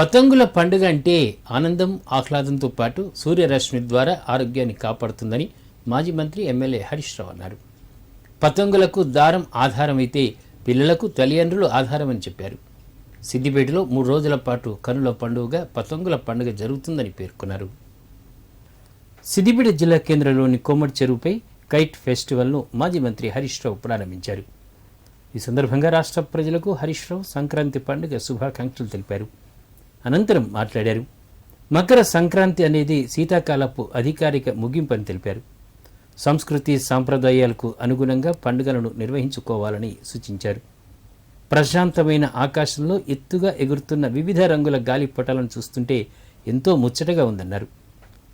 పతంగుల పండుగ అంటే ఆనందం ఆహ్లాదంతో పాటు సూర్యరశ్మి ద్వారా ఆరోగ్యాన్ని కాపాడుతుందని మాజీ మంత్రి ఎమ్మెల్యే హరీష్ రావు అన్నారు. పతంగులకు దారం ఆధారమైతే పిల్లలకు తల్లిదండ్రులు ఆధారమని చెప్పారు. సిద్దిపేటలో మూడు రోజుల పాటు కనుల పండుగగా పతంగుల పండుగ జరుగుతుందని పేర్కొన్నారు. సిద్దిపేట జిల్లా కేంద్రంలోని కోమటి చెరువుపై కైట్ ఫెస్టివల్ను మాజీ మంత్రి హరీష్ రావు ప్రారంభించారు. ఈ సందర్భంగా రాష్ట్ర ప్రజలకు హరీష్ రావు సంక్రాంతి పండుగ శుభాకాంక్షలు తెలిపారు. అనంతరం మాట్లాడారు. మకర సంక్రాంతి అనేది శీతాకాలపు అధికారిక ముగింపు అని తెలిపారు. సంస్కృతి సాంప్రదాయాలకు అనుగుణంగా పండుగలను నిర్వహించుకోవాలని సూచించారు. ప్రశాంతమైన ఆకాశంలో ఎత్తుగా ఎగురుతున్న వివిధ రంగుల గాలిపటాలను చూస్తుంటే ఎంతో ముచ్చటగా ఉందన్నారు.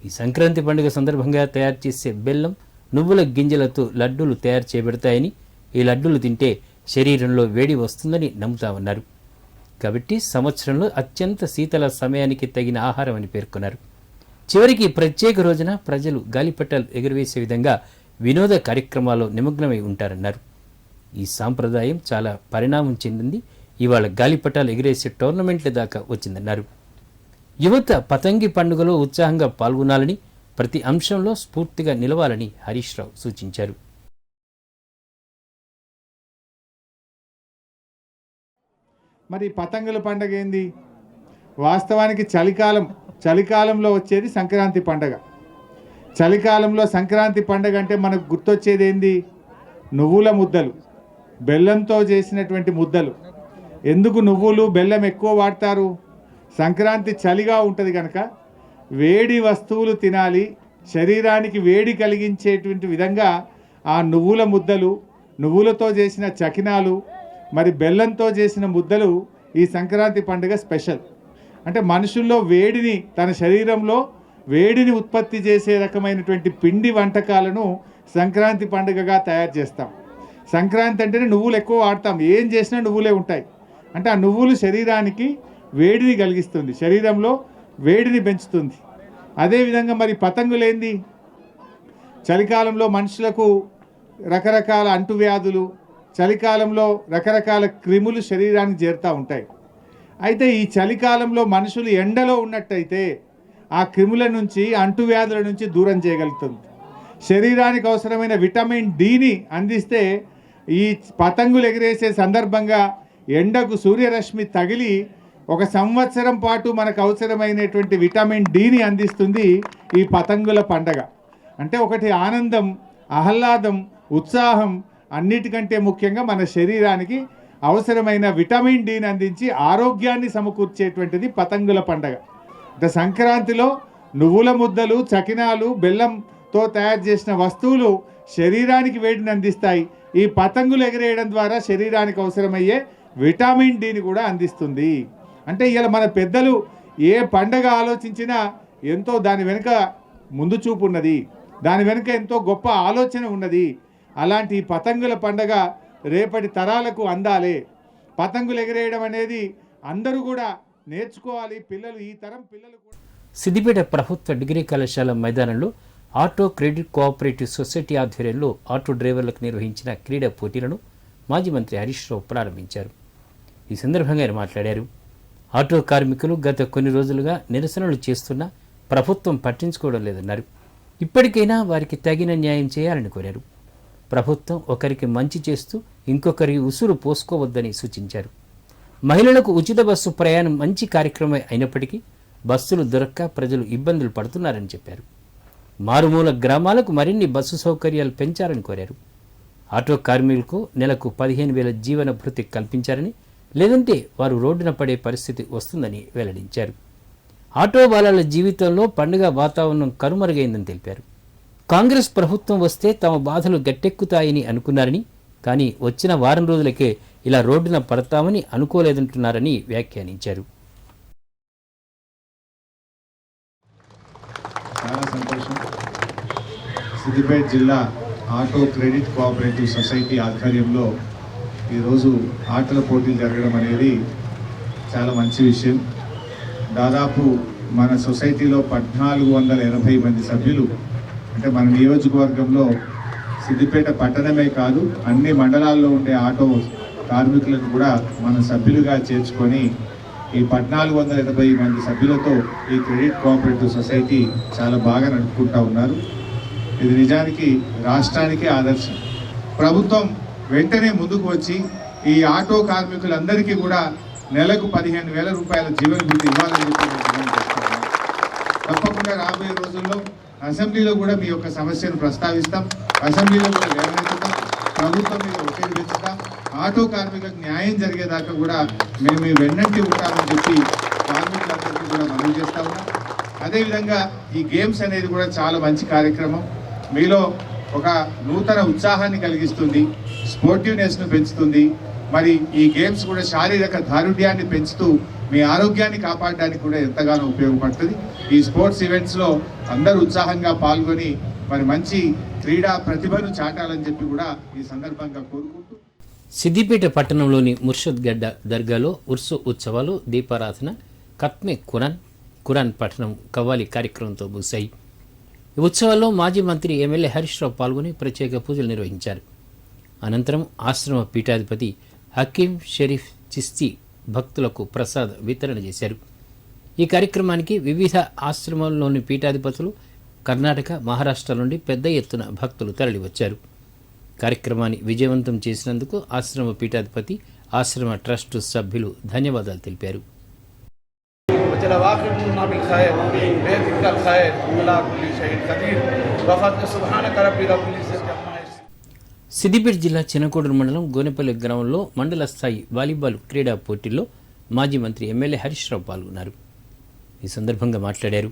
ఈ సంక్రాంతి పండుగ సందర్భంగా తయారు చేసే బెల్లం నువ్వుల గింజలతో లడ్డూలు తయారు చేయబడతాయని ఈ లడ్డూలు తింటే శరీరంలో వేడి వస్తుందని నమ్ముతామన్నారు. కాబట్టి సంవత్సరంలో అత్యంత శీతల సమయానికి తగిన ఆహారం అని పేర్కొన్నారు. చివరికి ప్రత్యేక రోజున ప్రజలు గాలిపటాలు ఎగురవేసే విధంగా వినోద కార్యక్రమాల్లో నిమగ్నమై ఉంటారన్నారు. ఈ సాంప్రదాయం చాలా పరిణామం చెందింది. ఇవాళ గాలిపటాలు ఎగిరేసే టోర్నమెంట్ల దాకా వచ్చిందన్నారు. యువత పతంగి పండుగలో ఉత్సాహంగా పాల్గొనాలని ప్రతి అంశంలో స్ఫూర్తిగా నిలవాలని హరీష్ రావు సూచించారు. మరి పతంగుల పండగ ఏంది? వాస్తవానికి చలికాలం చలికాలంలో వచ్చేది సంక్రాంతి పండగ. చలికాలంలో సంక్రాంతి పండగ అంటే మనకు గుర్తొచ్చేది ఏంది? నువ్వుల ముద్దలు. బెల్లంతో చేసినటువంటి ముద్దలు. ఎందుకు నువ్వులు బెల్లం ఎక్కువ వాడతారు? సంక్రాంతి చలిగా ఉంటుంది కనుక వేడి వస్తువులు తినాలి శరీరానికి వేడి కలిగించేటువంటి విధంగా ఆ నువ్వుల ముద్దలు నువ్వులతో చేసిన చకినాలు మరి బెల్లంతో చేసిన ముద్దలు ఈ సంక్రాంతి పండుగ స్పెషల్. అంటే మనుషుల్లో వేడిని తన శరీరంలో వేడిని ఉత్పత్తి చేసే రకమైనటువంటి పిండి వంటకాలను సంక్రాంతి పండుగగా తయారు చేస్తాం. సంక్రాంతి అంటేనే నువ్వులు ఎక్కువ వాడతాం. ఏం చేసినా నువ్వులే ఉంటాయి. అంటే ఆ నువ్వులు శరీరానికి వేడిని కలిగిస్తుంది. శరీరంలో వేడిని పెంచుతుంది. అదేవిధంగా మరి పతంగులేంది? చలికాలంలో మనుషులకు రకరకాల అంటువ్యాధులు చలికాలంలో రకరకాల క్రిములు శరీరానికి చేరుతూ ఉంటాయి. అయితే ఈ చలికాలంలో మనుషులు ఎండలో ఉన్నట్టయితే ఆ క్రిముల నుంచి అంటువ్యాధుల నుంచి దూరం చేయగలుగుతుంది. శరీరానికి అవసరమైన విటమిన్ డిని అందిస్తే ఈ పతంగులు ఎగిరేసే సందర్భంగా ఎండకు సూర్యరశ్మి తగిలి ఒక సంవత్సరం పాటు మనకు అవసరమైనటువంటి విటమిన్ డిని అందిస్తుంది ఈ పతంగుల పండగ. అంటే ఒకటి ఆనందం ఆహ్లాదం ఉత్సాహం అన్నిటికంటే ముఖ్యంగా మన శరీరానికి అవసరమైన విటమిన్ డిని అందించి ఆరోగ్యాన్ని సమకూర్చేటువంటిది పతంగుల పండగ. అంటే సంక్రాంతిలో నువ్వుల ముద్దలు చకినాలు బెల్లంతో తయారు చేసిన వస్తువులు శరీరానికి వేడిని అందిస్తాయి ఈ పతంగులు ఎగిరేయడం ద్వారా శరీరానికి అవసరమయ్యే విటమిన్ డిని కూడా అందిస్తుంది. అంటే ఇలా మన పెద్దలు ఏ పండగ ఆలోచించినా ఎంతో దాని వెనుక ముందు చూపు ఉన్నది. దాని వెనుక ఎంతో గొప్ప ఆలోచన ఉన్నది. అలాంటి ఈ పతంగుల పండగ రేపటి తరాలకు అందాలి. పతంగులు ఎగిరేయడం అనేది అందరూ కూడా నేర్చుకోవాలి. పిల్లలు ఈ తరం పిల్లలు కూడా సిద్దిపేట ప్రభుత్వ డిగ్రీ కళాశాల మైదానంలో ఆటో క్రెడిట్ కోఆపరేటివ్ సొసైటీ ఆధ్వర్యంలో ఆటో డ్రైవర్లకు నిర్వహించిన క్రీడా పోటీలను మాజీ మంత్రి హరీష్ రావు ప్రారంభించారు. ఈ సందర్భంగా ఆయన మాట్లాడారు. ఆటో కార్మికులు గత కొన్ని రోజులుగా నిరసనలు చేస్తున్నా ప్రభుత్వం పట్టించుకోవడం లేదన్నారు. ఇప్పటికైనా వారికి తగిన న్యాయం చేయాలని కోరారు. ప్రభుత్వం ఒకరికి మంచి చేస్తూ ఇంకొకరి ఉసురు పోసుకోవద్దని సూచించారు. మహిళలకు ఉచిత బస్సు ప్రయాణం మంచి కార్యక్రమం అయినప్పటికీ బస్సులు దొరక్క ప్రజలు ఇబ్బందులు పడుతున్నారని చెప్పారు. మారుమూల గ్రామాలకు మరిన్ని బస్సు సౌకర్యాలు పెంచాలని కోరారు. ఆటో కార్మికులకు నెలకు పదిహేను వేల జీవన భృతి కల్పించారని లేదంటే వారు రోడ్డున పడే పరిస్థితి వస్తుందని వెల్లడించారు. ఆటో బాలల జీవితంలో పండుగ వాతావరణం కనుమరుగైందని తెలిపారు. కాంగ్రెస్ ప్రభుత్వం వస్తే తమ బాధలు గట్టెక్కుతాయని అనుకున్నారని కానీ వచ్చిన వారం రోజులకే ఇలా రోడ్డున పడతామని అనుకోలేదంటున్నారని వ్యాఖ్యానించారు. చాలా సంతోషం. సిద్దిపేట జిల్లా ఆటో క్రెడిట్ కోఆపరేటివ్ సొసైటీ ఆధ్వర్యంలో ఈరోజు ఆటల పోటీలు జరగడం అనేది చాలా మంచి విషయం. దాదాపు మన సొసైటీలో పద్నాలుగు వందల ఎనభై మంది సభ్యులు అంటే మన నియోజకవర్గంలో సిద్దిపేట పట్టణమే కాదు అన్ని మండలాల్లో ఉండే ఆటో కార్మికులను కూడా మన సభ్యులుగా చేర్చుకొని ఈ పద్నాలుగు వందల ఎనభై మంది సభ్యులతో ఈ క్రెడిట్ కోఆపరేటివ్ సొసైటీ చాలా బాగా నడుపుకుంటూ ఉన్నారు. ఇది నిజానికి రాష్ట్రానికి ఆదర్శం. ప్రభుత్వం వెంటనే ముందుకు వచ్చి ఈ ఆటో కార్మికులందరికీ కూడా నెలకు పదిహేను వేల రూపాయల జీవన భృతి ఇవ్వాలని చెప్పి తప్పకుండా రాబోయే రోజుల్లో అసెంబ్లీలో కూడా మీ యొక్క సమస్యను ప్రస్తావిస్తాం. అసెంబ్లీలో కూడా లేవనెత్తుతాం ప్రభుత్వం మీద ఒత్తిడి పెంచుతాం. ఆటో కార్మికులకు న్యాయం జరిగేదాకా కూడా మేము మీ వెన్నంటి ఉంటామని చెప్పి కార్మికులందరికీ కూడా మనవి చేస్తా ఉన్నాం. అదేవిధంగా ఈ గేమ్స్ అనేది కూడా చాలా మంచి కార్యక్రమం. మీలో ఒక నూతన ఉత్సాహాన్ని కలిగిస్తుంది. స్పోర్టివ్నెస్ను పెంచుతుంది. మరి ఈ గేమ్స్ కూడా శారీరక దారుఢ్యాన్ని పెంచుతూ మీ ఆరోగ్యాన్ని కాపాడడానికి కూడా ఎంతగానో ఉపయోగపడుతుంది. ఈ స్పోర్ట్స్ ఈవెంట్స్లో అందరూ ఉత్సాహంగా పాల్గొని మరి మంచి క్రీడా ప్రతిభను చాటాలని చెప్పి కూడా ఈ సందర్భంగా కోరుకుంటూ సిద్దిపేట పట్టణంలోని ముర్షద్గడ్డ దర్గాలో ఉర్సు ఉత్సవాలు దీపారాధన కత్మె కురాన్ కురాన్ పట్టణం కవ్వాలి కార్యక్రమంతో ముగిశాయి. ఈ ఉత్సవాల్లో మాజీ మంత్రి ఎమ్మెల్యే హరీష్ రావు పాల్గొని ప్రత్యేక పూజలు నిర్వహించారు. అనంతరం ఆశ్రమ పీఠాధిపతి హకీం షరీఫ్ చిస్తి భక్తులకు ప్రసాద్ వితరణ చేశారు. ఈ కార్యక్రమానికి వివిధ ఆశ్రమాల్లోని పీఠాధిపతులు కర్ణాటక మహారాష్ట్ర నుండి పెద్ద ఎత్తున భక్తులు తరలివచ్చారు. కార్యక్రమాన్ని విజయవంతం చేసినందుకు ఆశ్రమ పీఠాధిపతి ఆశ్రమ ట్రస్ట్ సభ్యులు ధన్యవాదాలు తెలిపారు. సిద్దిపేట జిల్లా చినకోడూరు మండలం గోనెపల్లి గ్రామంలో మండల స్థాయి వాలీబాల్ క్రీడా పోటీల్లో మాజీ మంత్రి ఎమ్మెల్యే హరీష్ రావు పాల్గొన్నారు. ఈ సందర్భంగా మాట్లాడారు.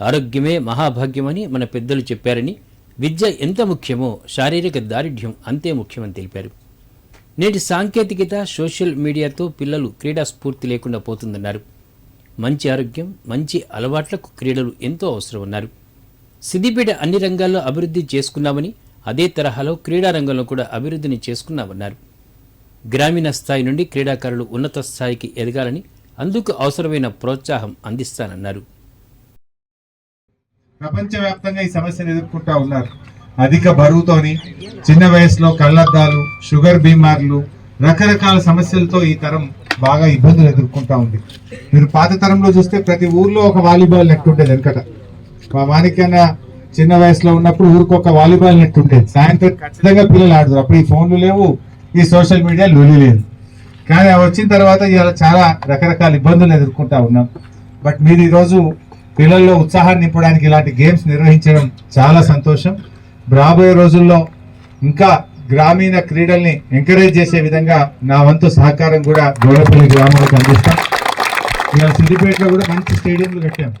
ఆరోగ్యమే మహాభాగ్యమని మన పెద్దలు చెప్పారని విద్య ఎంత ముఖ్యమో శారీరక దారిఢ్యం అంతే ముఖ్యమని తెలిపారు. నేటి సాంకేతికత సోషల్ మీడియాతో పిల్లలు క్రీడా స్ఫూర్తి లేకుండా పోతుందన్నారు. మంచి ఆరోగ్యం మంచి అలవాట్లకు క్రీడలు ఎంతో అవసరమన్నారు. సిద్దిపేట అన్ని రంగాల్లో అభివృద్ధి చేసుకున్నామని అదే తరహాలో క్రీడారంగంలో కూడా అభివృద్ధిని చేసుకున్నామన్నారు. గ్రామీణ స్థాయి నుండి క్రీడాకారులు ఉన్నత స్థాయికి ఎదగాలని అందుకు అవసరమైన ప్రోత్సాహం అందిస్తానన్నారు. ప్రపంచవ్యాప్తంగా ఈ సమస్యను ఎదుర్కొంటా ఉన్నారు. అధిక బరువుతోని చిన్న వయసులో కళ్ళద్దాలు షుగర్ బీమార్లు రకరకాల సమస్యలతో ఈ తరం బాగా ఇబ్బందులు ఎదుర్కొంటా ఉంది. మీరు పాత తరంలో చూస్తే ప్రతి ఊర్లో ఒక వాలీబాల్ నెట్ ఉండేది వెనకట. మా మాణిక్యన్న చిన్న వయసులో ఉన్నప్పుడు ఊరికొక వాలీబాల్ నెట్ ఉండేది సాయంత్రం ఖచ్చితంగా పిల్లలు ఆడతారు. అప్పుడు ఈ ఫోన్లు లేవు ఈ సోషల్ మీడియా లూలి లేదు. కానీ అవి వచ్చిన తర్వాత ఇవాళ చాలా రకరకాల ఇబ్బందులు ఎదుర్కొంటా ఉన్నాం. బట్ మీరు ఈరోజు పిల్లల్లో ఉత్సాహాన్ని నింపడానికి ఇలాంటి గేమ్స్ నిర్వహించడం చాలా సంతోషం. రాబోయే రోజుల్లో ఇంకా గ్రామీణ క్రీడల్ని ఎంకరేజ్ చేసే విధంగా నా వంతు సహకారం కూడా గోడపల్లి గ్రామాలకు అందిస్తాం. ఇలా సిద్దిపేటలో కూడా మంచి స్టేడియంలు కట్టాం.